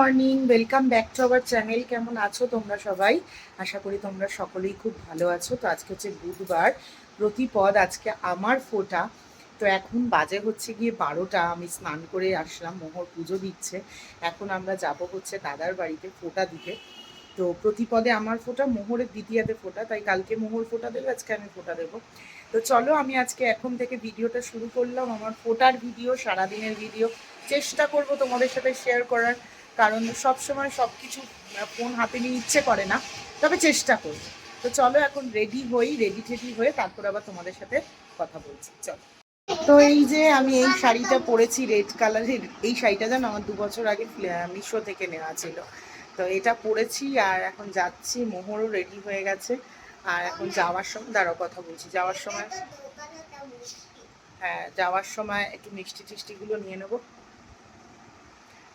Morning welcome back to our channel কেমন আছো তোমরা সবাই? আশা করি তোমরা সকলেই খুব ভালো আছো। তো আজকে হচ্ছে বুধবার, প্রতিপদ আজকে আমার ফোটা। তো এখন বাজে হচ্ছে গিয়ে বারোটা, আমি স্নান করে আসলাম, মোহর পুজো দিচ্ছে। এখন আমরা যাব হচ্ছে দাদার বাড়িতে ফোটা দিতে। তো প্রতিপদে আমার ফোটা, মোহরের দ্বিতীয়াতে ফোটা, তাই কালকে মোহর ফোটা দেবে, আজকে আমি ফোটা দেবো। তো চলো, আমি আজকে এখন থেকে ভিডিওটা শুরু করলাম। আমার ফোটার ভিডিও, সারাদিনের ভিডিও। চেষ্টা করব তোমাদের সাথে শেয়ার করার। কারণ সব সময় সব কিছু ফোন হাতে নিয়ে ইচ্ছে করে না, তবে চেষ্টা করি। তো চলো এখন রেডি হই রেডি টেডি হয়ে তারপর আবার তোমাদের সাথে কথা বলছি, চলো। তো এই যে আমি এই শাড়িটা পরেছি রেড কালারের এই শাড়িটা যেন আমার দু বছর আগে মিশো থেকে নেওয়া ছিল। তো এটা পরেছি আর এখন যাচ্ছি, মোহরও রেডি হয়ে গেছে। আর এখন যাওয়ার সময় দাঁড়াও কথা বলছি, যাওয়ার সময় হ্যাঁ যাওয়ার সময় একটু মিষ্টি টিষ্টিগুলো নিয়ে নেব।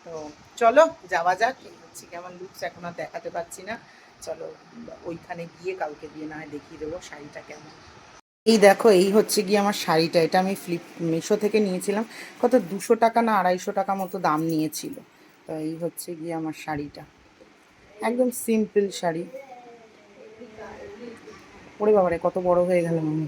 তো চলো, যাওয়া যাক। হচ্ছে কেমন লুকস এখন আর দেখাতে পাচ্ছি না। চলো, ওইখানে গিয়ে কাউকে দিয়ে না দেখিয়ে দেবো শাড়িটা কেমন। এই দেখো, এই হচ্ছে গিয়ে আমার শাড়িটা। এটা আমি ফ্লিপ মিশো থেকে নিয়েছিলাম। কত? দুশো টাকা না আড়াইশো টাকা মতো দাম নিয়েছিল। তো এই হচ্ছে গিয়ে আমার শাড়িটা। একদম সিম্পল শাড়ি। ওরে বাবারে, কত বড় হয়ে গেল আমি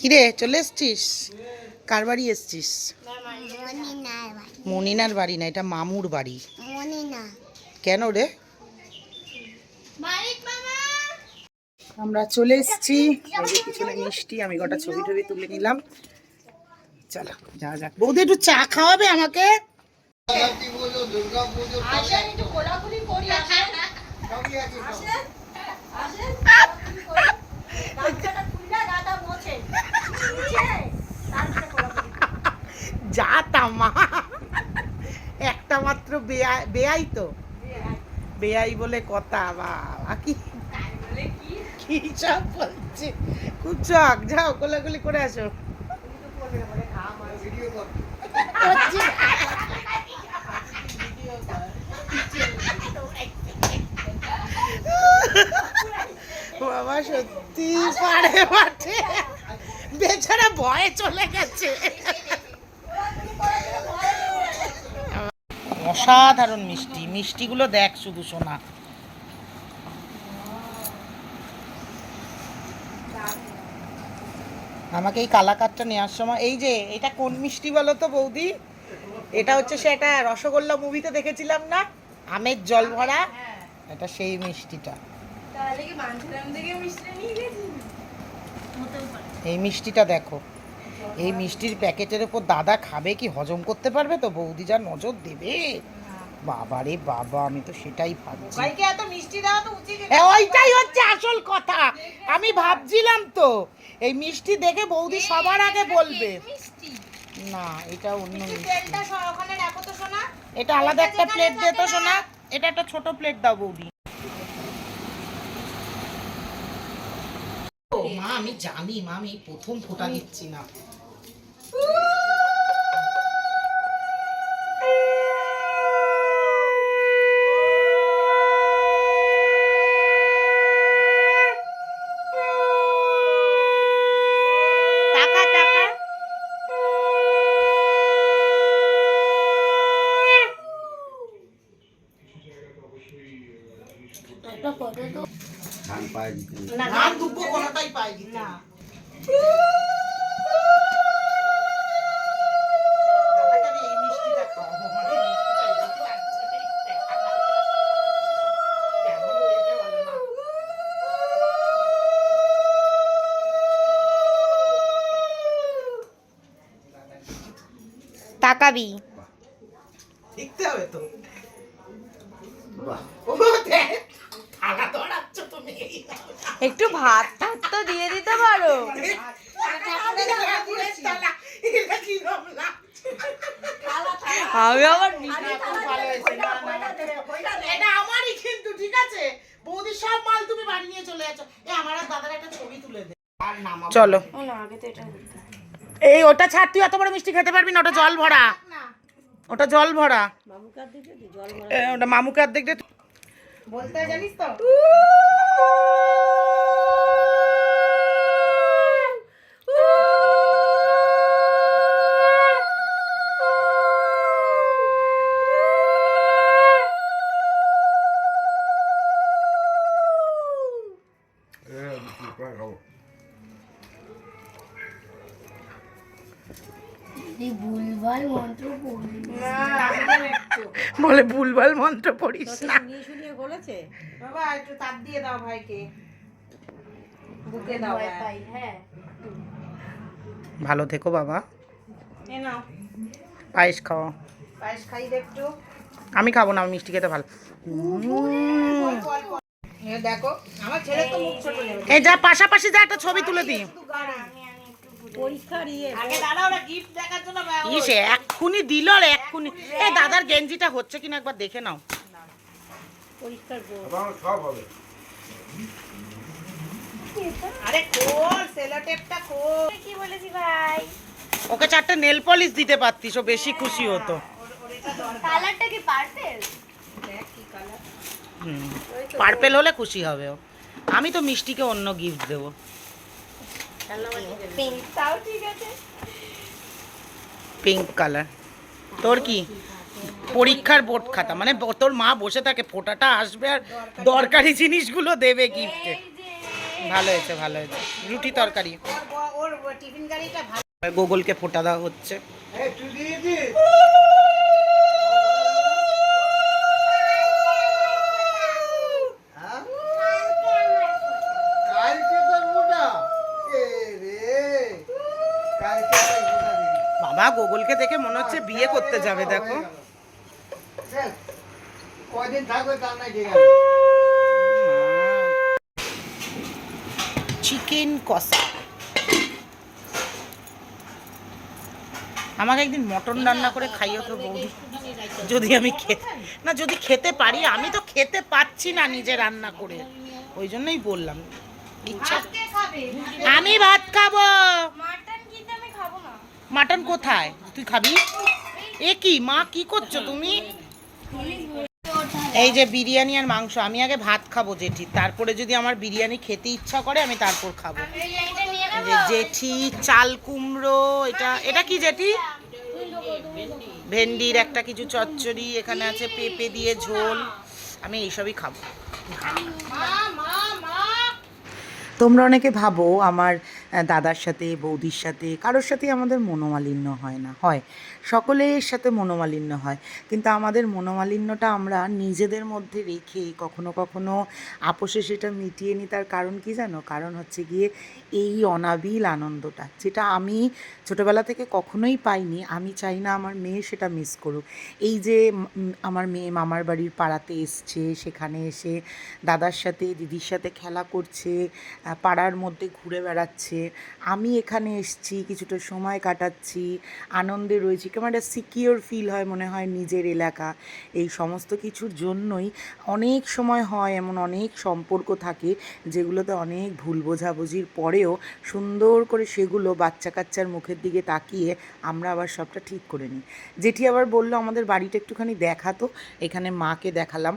কিরে চলে এসছিস? কার বাড়ি এসছিস? মনিনার বাড়ি না এটা মামুর বাড়ি। মনিনা কেন রে? আমরা চলে এসেছি। পিছনে মিষ্টি আমি গোটা ছবি টবি তুলে নিলাম। চলো যা যাক। বৌদি একটু চা খাওয়াবে আমাকে? নবরাত্রি যা তামা একটা মাত্র বেয়াই বেয়াই তো। বেয়াই বলে কথা, বাবা। কি? কি সব বলছে? খুব চক যাও করে আসো। বাবা, সত্যি পারে মাঠে। ভয়ে চলে গেছে। অসাধারণ মিষ্টি। মিষ্টিগুলো দেখ শুধু সোনা। আমাকে এই কালাকারটা নেওয়ার সময় এই যে এটা কোন মিষ্টি বলো তো বৌদি? এটা হচ্ছে সে একটা রসগোল্লা মুভিতে দেখেছিলাম না? আমের জল ভরা। এটা সেই মিষ্টিটা। এই মিষ্টিটা দেখো। এই মিষ্টির প্যাকেটের উপর দাদা খাবে কি হজম করতে পারবে তো? বৌদি যা নজর দেবে। বাবা রে বাবা আমি তো সেটাই ভাবছি। হ্যাঁ, ওইটাই হচ্ছে আসল কথা। আমি ভাবছিলাম তো এই মিষ্টি দেখে বৌদি সবার আগে বলবে। না এটা অন্য মিষ্টি। এটা আলাদা একটা প্লেট দে তো শোনা এটা একটা ছোট প্লেট দাও বৌদি। মা আমি জানি মা আমি প্রথম ফোটা দিচ্ছি না টাকা টাকা ধান পায়ে দিতে না দুটো কোনোটাই পাই দিতে না দাদাকে আমি এই মিষ্টিটা খাওয়াবো, আমার এই মিষ্টিটা এরকম লাগছে দেখতে। কেমন হয়েছে বলো না? টাকা তাকাবি দেখতে হবে তো বাহ ও দেখ থালা ধরাচ্ছ তুমি একটু ভাত টাত তো দিয়ে দিতে পারো থালা, এটা কিরম লাগছে? আমি আবার। এটা আমারই কিন্তু ঠিক আছে? বৌদি সব মাল তুমি বাড়ি নিয়ে চলে যাচ্ছ। এ আমার দাদার একটা ছবি তুলে দে। চলো। এই ওটা ছাড় তুই অত বড় মিষ্টি খেতে পারবি না ওটা জল ভরা। ওটা জল ভরা। ওটা মামুকে অর্ধেক দে বলতে জানিস তো? মন্ত্র পড়িস না। বাবা একটু তাপ দিয়ে দাও ভাইকে। বুকে দাও হ্যাঁ। ভালো থেকো বাবা। পায়েস খাও। পায়েস খাই একটু। আমি খাব না আমি মিষ্টি খেতে ভালো। দেখো আমার ছেলে তো মুখ ছোট এই যা পাশাপাশি যা একটা ছবি তুলে দিই। ইস এক্ষুনি দিল আর এক্ষুনি। এ দাদার গেঞ্জিটা হচ্ছে কিনা একবার দেখে নাও। আরে খোল সেলো টেপটা খোল কি বলেছি ভাই? ওকে চারটে নেল পলিশ দিতে পারতিস ও বেশি খুশি হতো। কালারটা কি পার্পেল পার্পেল হলে খুশি হবে ও। আমি তো মিষ্টিকে অন্য গিফট দেবো। পিঙ্ক তাও ঠিক আছে। পিঙ্ক কালার তোর কি? পরীক্ষার বোর্ড খাতা। মানে তোর মা বসে থাকে ফোটাটা আসবে আর দরকারি জিনিসগুলো দেবে গিফটে ভালো হয়েছে ভালো হয়েছে। রুটি তরকারি। ওর ওর টিফিন গাড়িটা ভালো। গোগলকে ফোটা দেওয়া হচ্ছে। গোগলকে দেখে মনে হচ্ছে বিয়ে করতে যাবে দেখো। চিকেন কষা। আমাকে একদিন মটন রান্না করে খাইও তো বৌদি। যদি আমি খেতে না যদি খেতে পারি আমি তো খেতে পাচ্ছি না নিজে রান্না করে। ওই জন্যই বললাম। ইচ্ছা আমি ভাত খাব। মাটন কিন্তু আমি খাব না। মাটন কোথায়? তুই খাবি? এ কি? মা, কি করছ তুমি? এই যে বিরিয়ানি আর মাংস, আমি আগে ভাত খাব, জেঠি। তারপরে যদি আমার বিরিয়ানি খেতে ইচ্ছা করে, আমি তারপর খাব। জেঠি, চাল কুমড়ো, এটা এটা কি জেঠি? ভেন্ডির একটা কিছু চচ্চড়ি, এখানে আছে পেঁপে দিয়ে ঝোল। আমি এইসবই খাব। তোমরা অনেকে ভাবো, আমার দাদার সাথে, বৌদির সাথে, কারোর সাথে আমাদের মনোমালিন্য হয় না। হয়। সকলের সাথে মনোমালিন্য হয়। কিন্তু আমাদের মনোমালিন্যটা আমরা নিজেদের মধ্যে রেখে কখনো কখনো আপোষে সেটা মিটিয়ে নিই তার কারণ কি জানো? কারণ হচ্ছে গিয়ে এই অনাবিল আনন্দটা, যেটা আমি ছোটোবেলা থেকে কখনোই পাইনি। আমি চাই না আমার মেয়ে সেটা মিস করুক। এই যে আমার মেয়ে মামার বাড়ির পাড়াতে এসছে, সেখানে এসে দাদার সাথে, দিদির সাথে খেলা করছে পাড়ার মধ্যে ঘুরে বেড়াচ্ছে আমি এখানে এসছি, কিছুটা সময় কাটাচ্ছি, আনন্দে রয়েছি, কেমন একটা সিকিওর ফিল হয় মনে হয় নিজের এলাকা। এই সমস্ত কিছুর জন্যই অনেক সময় হয় এমন অনেক সম্পর্ক থাকে যেগুলোতে অনেক ভুল বোঝাবুঝির পরেও সুন্দর করে সেগুলো বাচ্চা কাচ্চার মুখের দিকে তাকিয়ে আমরা আবার সবটা ঠিক করে নিই। যেটি আবার বলল, আমাদের বাড়িটা একটুখানি দেখাতো, এখানে মাকে দেখালাম।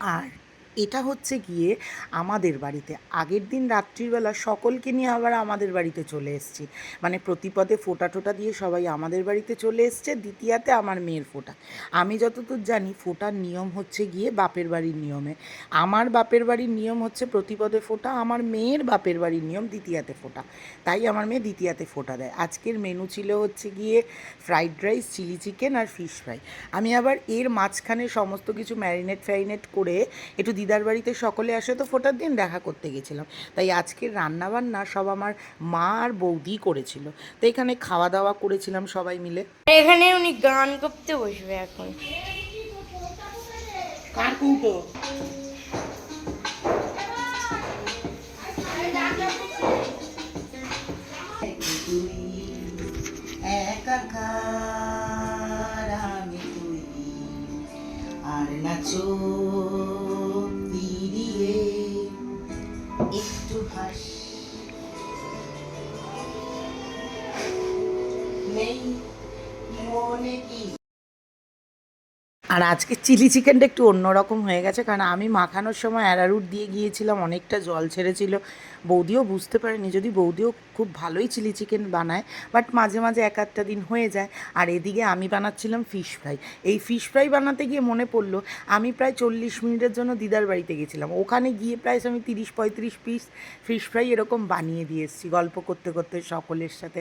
আর এটা হচ্ছে গিয়ে আমাদের বাড়িতে। আগের দিন রাত্রিবেলা সকলকে নিয়ে আবার আমাদের বাড়িতে চলে এসেছি। মানে প্রতিপদে ফোটা টোটা দিয়ে সবাই আমাদের বাড়িতে চলে এসছে, দ্বিতীয়াতে আমার মেয়ের ফোটা। আমি যতদূর জানি ফোটার নিয়ম হচ্ছে গিয়ে বাপের বাড়ির নিয়মে। আমার বাপের বাড়ির নিয়ম হচ্ছে প্রতিপদে ফোটা, আমার মেয়ের বাপের বাড়ির নিয়ম দ্বিতীয়াতে ফোটা। তাই আমার মেয়ে দ্বিতীয়াতে ফোটা দেয়। আজকের মেনু ছিল হচ্ছে গিয়ে ফ্রাইড রাইস চিলি চিকেন আর ফিশ ফ্রাই আমি আবার এর মাঝখানে সমস্ত কিছু ম্যারিনেট ফ্যারিনেট করে একটু দিদার বাড়িতে সকলে আসে তো ফোটার দিন দেখা করতে গেছিলাম। তাই আজকের রান্নাবান্না সব আমার মা আর বৌদি করেছিল। তো এখানে খাওয়া দাওয়া করেছিলাম সবাই মিলে। এখানে উনি গান করতে বসবে এখন। কার কুটো? একাকার আমি তুই আর নাচো মনে কি আর আজকে চিলি চিকেনটা একটু অন্যরকম হয়ে গেছে, কারণ আমি মাখানোর সময় অ্যারারুট দিয়ে গিয়েছিলাম, অনেকটা জল ছেড়েছিল। বৌদিও বুঝতে পারেনি, যদি বৌদিও খুব ভালোই চিলি চিকেন বানায়, বাট মাঝে মাঝে এক একটা দিন হয়ে যায়। আর এদিকে আমি বানাচ্ছিলাম ফিশ ফ্রাই। এই ফিশ ফ্রাই বানাতে গিয়ে মনে পড়ল, আমি প্রায় চল্লিশ মিনিটের জন্য দিদার বাড়িতে গেছিলাম। ওখানে গিয়ে প্রায় আমি তিরিশ পঁয়ত্রিশ পিস ফিশ ফ্রাই এরকম বানিয়ে দিয়ে এসেছি, গল্প করতে করতে সকলের সাথে।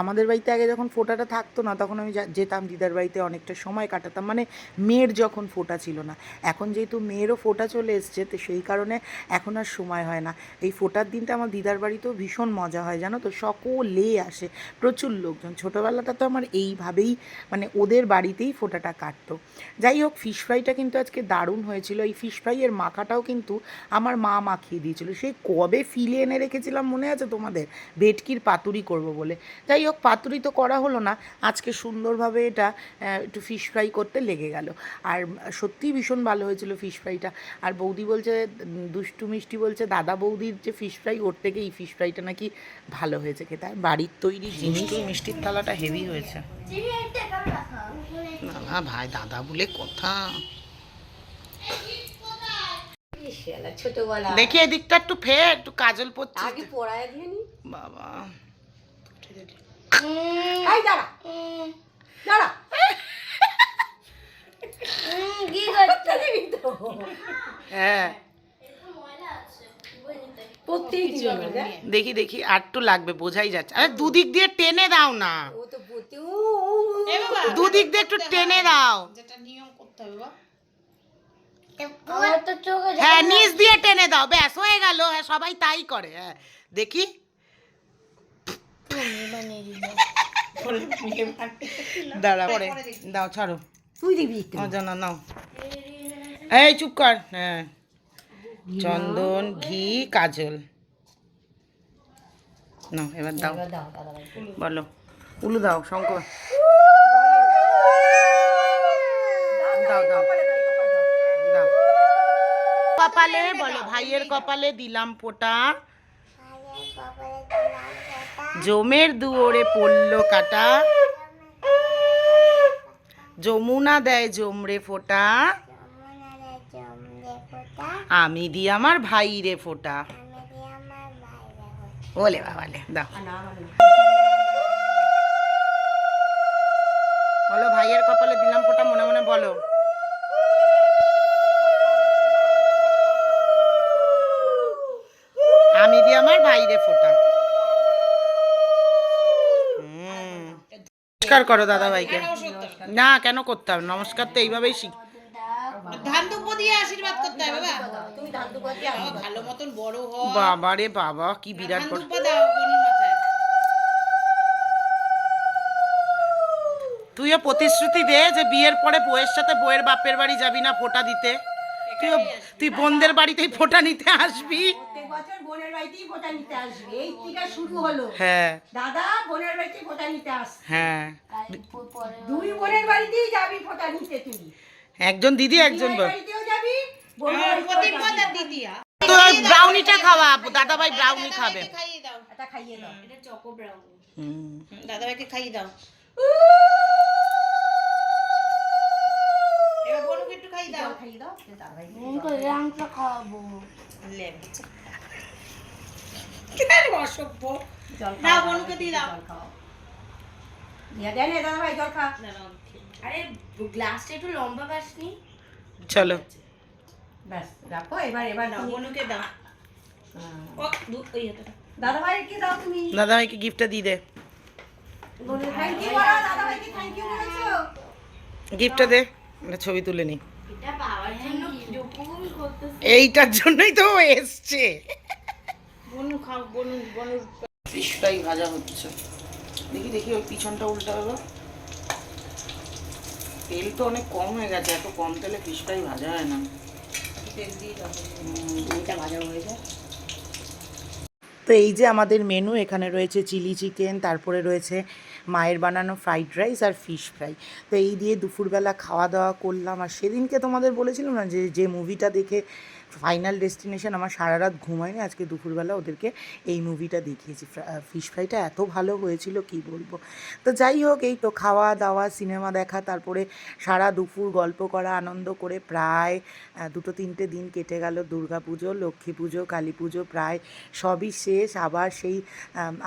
আমাদের বাড়িতে আগে যখন ফোটাটা থাকতো না, তখন আমি যেতাম দিদার বাড়িতে, অনেকটা সময় কাটাতাম। মানে মেয়ের যখন ফোটা ছিল না। এখন যেহেতু মেয়েরও ফোটা চলে এসছে, তো সেই কারণে এখন আর সময় হয় না। এই ফোটার দিনটা আমার দিদার বাড়িতেও ভীষণ মজা হয়, জানো তো? সকলে আসে, প্রচুর লোকজন। ছোটোবেলাটা তো আমার এইভাবেই মানে ওদের বাড়িতেই ফোটাটা কাটতো। যাই হোক ফিশ ফ্রাইটা কিন্তু আজকে দারুণ হয়েছিল। এই ফিশ ফ্রাইয়ের মাখাটাও কিন্তু আমার মা মাখিয়ে দিয়েছিল। সেই কবে ফিলে এনে রেখেছিলাম মনে আছে তোমাদের? ভেটকির পাতুরি করব বলে। যাই হোক, পাতুরি তো করা হলো না। আজকে সুন্দরভাবে এটা একটু ফিশ ফ্রাই করতে লেগে গেল। আর সত্যিই ভীষণ ভালো হয়েছিল ফিশ ফ্রাইটা আর বৌদি বলছে দুষ্টু মিষ্টি বলছে দাদা বৌদির যে ফিশ ফ্রাই ওর থেকে এই ফিশ ফ্রাইটা নাকি ভালো হয়েছে খেতে। আর বাড়ির তৈরি জিনিস মিষ্টির থালাটা হেভি হয়েছে। না ভাই দাদা বলে কথা। ছোটবেলা দেখি এদিকটা একটু ফে একটু কাজল পড়ছে। আগে পড়ায় দিয়ে নি। বাবা। দাঁড়া। দাঁড়া। হ্যাঁ। দেখি দেখি আর একটু লাগবে বোঝাই যাচ্ছে। আরে দুদিক দিয়ে টেনে দাও না। ও তো প্রতি ও দুদিক দিয়ে একটু টেনে দাও। তো হ্যাঁ নিচ দিয়ে টেনে দাও। ব্যাস হয়ে গেল। হ্যাঁ সবাই তাই করে। হ্যাঁ দেখি। দাঁড়া পরে। দাও ছাড়ো। তুই। অজানা নাও। এই চুপ কর। হ্যাঁ। চন্দন ঘি কাজল। নাও এবার দাও। দাও বলো। উলু দাও শঙ্কর। দাও দাও দাও। কপালে বলো ভাইয়ের কপালে দিলাম ফোঁটা জমের দুয়ারে পড়ল কাটা। যমুনা দেয় জমরে ফোঁটা। আমি দি আমার ভাই রে ফোঁটা বলে বাবালে দাও। বলো ভাইয়ের কপালে দিলাম ফোঁটা, মনে মনে বলো। আমি দি আমার ভাইরে ফোঁটা হুম। নমস্কার করো দাদা ভাইকে না কেন করতে হবে? নমস্কার তো এইভাবেই শিখ বাবা। রে কি বিরাট তুইও প্রতিশ্রুতি দে যে বিয়ের পরে বউয়ের সাথে বউয়ের বাপের বাড়ি যাবি না ফোঁটা দিতে। তুই তুই বোনদের বাড়িতেই ফোঁটা নিতে আসবি। বাড়িতেই ভোটা নিতে আসবে। এই থেকে শুরু হলো। হ্যাঁ। দাদা বোনের বাড়িতে ভোটা নিতে আস হ্যাঁ। দুই বোনের বাড়িতেই যাবি ভোটা নিতে তুই। একজন দিদি একজন বোন। বাড়িতেও যাবি ব্রাউনিটা খাওয়া দাদা ভাই ব্রাউনি খাবে। এটা খাইয়ে দাও। এটা চকো ব্রাউনি হুম। দাদাভাইকে খাইয়ে দাও। এবার বোনকে একটু খাইয়ে দাও। খাইয়ে দাও। রাংটা খাওয়াবো। অসভ্য? না বোনকে দিয়ে দাও। জল খাও। দিয়া দেন এ দাদাভাই জল খা। আরে গ্লাসটা একটু লম্বা পাসনি চলো। ব্যাস রাখো এবার এবার দাও বোনকে দাও। হ্যাঁ। ও দু ওই হাতটা দাদাভাই কি দাও তুমি? দাদা ভাইকে গিফটটা দিয়ে দে। থ্যাংক ইউ বলো দাদাভাইকে থ্যাংক ইউ বলেছ? গিফটটা দে একটা ছবি তুলে নি। এটা পাওয়ার জন্য বমি করতেছে। এইটার জন্যই তো এসছে। বনু খাও বনু বনুর ফিশ ফ্রাই ভাজা হচ্ছে। দেখি দেখি ওই পিছনটা উল্টা হলো। তেল তো অনেক কম হয়ে গেছে এত কম তেলে ফিশ ফ্রাই ভাজা হয় না। তেল দিয়ে এটা ভাজা হয়ে যায়। তো এই যে আমাদের মেনু এখানে রয়েছে চিলি চিকেন তারপরে রয়েছে মায়ের বানানো ফ্রাইড রাইস আর ফিশ ফ্রাই তো এই দিয়ে দুপুরবেলা খাওয়া দাওয়া করলাম। আর সেদিনকে তোমাদের বলেছিলাম না যে যে মুভিটা দেখে ফাইনাল ডেস্টিনেশন, আমার সারা রাত ঘুমায়নি, আজকে দুপুরবেলা ওদেরকে এই মুভিটা দেখিয়েছি। ফিশ ফ্রাইটা এত ভালো হয়েছিল, কি বলব? তো যাই হোক, এই তো খাওয়া দাওয়া সিনেমা দেখা, তারপরে সারা দুপুর গল্প করা, আনন্দ করে প্রায় দুটো তিনটে দিন কেটে গেল দুর্গা পুজো, লক্ষ্মী পুজো, কালী পুজো, প্রায় সবই শেষ। আবার সেই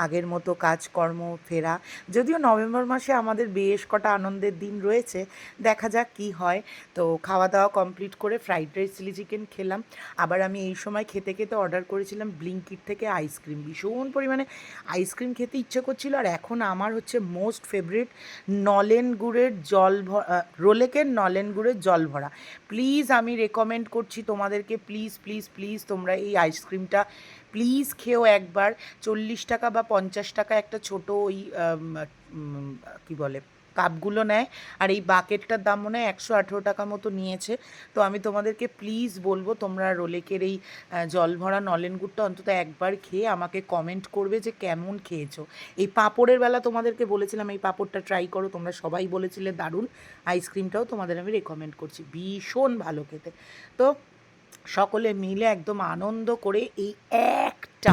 আগের মতো কাজকর্ম ফেরা। যদিও নভেম্বর মাসে আমাদের বেশ কটা আনন্দের দিন রয়েছে, দেখা যাক কি হয়। তো খাওয়া দাওয়া কমপ্লিট করে, ফ্রাইড রাইস, চিলি চিকেন খেলাম। আবার আমি এই সময় খেতে খেতে অর্ডার করেছিলাম ব্লিঙ্কিট থেকে আইসক্রিম ভীষণ পরিমাণে আইসক্রিম খেতে ইচ্ছে করছিল আর এখন আমার হচ্ছে মোস্ট ফেভারিট নলেন গুড়ের জল ভ- আহ, রোলেকের নলেন গুড়ের জল ভরা। প্লিজ আমি রেকমেন্ড করছি তোমাদেরকে প্লিজ প্লিজ প্লিজ তোমরা এই আইসক্রিমটা প্লিজ খেও একবার। চল্লিশ টাকা বা পঞ্চাশ টাকা একটা ছোট ওই কি বলে? কাপগুলো নেয় আর এই বাকেটটার দাম মনে হয় একশো আঠেরো টাকা মতো নিয়েছে। তো আমি তোমাদেরকে প্লিজ বলব, তোমরা রোলেকের এই জল ভরা নলেন গুড়টা অন্তত একবার খেয়ে আমাকে কমেন্ট করবে যে কেমন খেয়েছো। এই পাঁপড়ের বেলা তোমাদেরকে বলেছিলাম, এই পাঁপড়টা ট্রাই করো, তোমরা সবাই বলেছিলে দারুণ। আইসক্রিমটাও তোমাদের আমি রেকমেন্ড করছি, ভীষণ ভালো খেতে। তো সকলে মিলে একদম আনন্দ করে এই একটা